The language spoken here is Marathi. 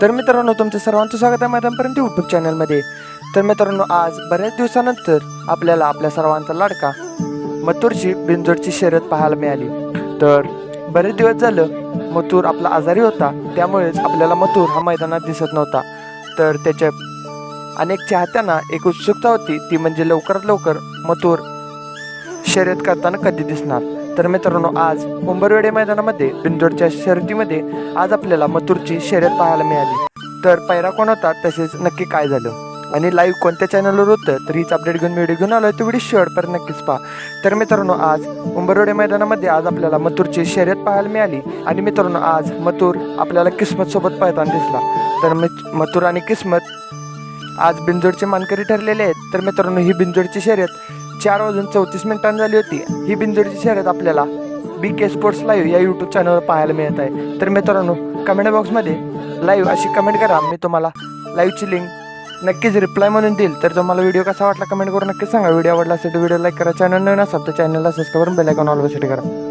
तर मित्रांनो तुमचं सर्वांचं स्वागत आहे मैदानपर्यंत यूट्यूब चॅनलमध्ये तर मित्रांनो आज बऱ्याच दिवसानंतर आपल्याला आपल्या सर्वांचा लाडका मथुरची बिंजोडची शर्यत पाहायला मिळाली. तर बरेच दिवस झालं मथुर आपला आजारी होता त्यामुळेच आपल्याला मथुर हा मैदानात दिसत नव्हता. तर त्याच्या अनेक चाहत्यांना एक उत्सुकता होती ती म्हणजे लवकरात लवकर मथुर शर्यत करताना कधी दिसणार. तर मित्रांनो आज उंबरवेडे मैदानामध्ये बिंदोडच्या शर्यतीमध्ये आज आपल्याला मथुरची शर्यत पाहायला मिळाली. तर पैरा कोण होता तसेच नक्की काय झालं? आणि लाईव्ह कोणत्या चॅनलवर होतं तर हीच अपडेट घेऊन व्हिडिओ घेऊन आलो तो व्हिडिओ शेवटपर्यंत नक्कीच पहा. तर मित्रांनो आज उंबरवेडे मैदानामध्ये आज आपल्याला मथुरची शर्यत पाहायला मिळाली. आणि मित्रांनो आज मथुर आपल्याला किस्मत सोबत दिसला. तर मथुर आणि किस्मत आज बिंजोडचे मानकरी ठरलेले आहेत. तर मित्रांनो ही बिंजोडची शर्यत चार वाजून चौतीस मिनिटांनी झाली होती. ही बिंजोडची शर्यत आपल्याला बी के स्पोर्ट्स लाईव्ह या यूट्यूब चॅनलवर पाहायला मिळत आहे. तर मित्रांनो कमेंट बॉक्समध्ये लाईव्ह अशी कमेंट करा. मी तुम्हाला लाईव्हची लिंक नक्कीच रिप्लाय म्हणून देईल. तर तुम्हाला व्हिडिओ कसा वाटला कमेंट करून नक्कीच सांगा. व्हिडिओ आवडला असेल तर व्हिडिओ लाईक करा. चॅनल नवीन असाल तर चॅनलला सबस्क्राईब करून बेलायकॉन ऑल सेट करा.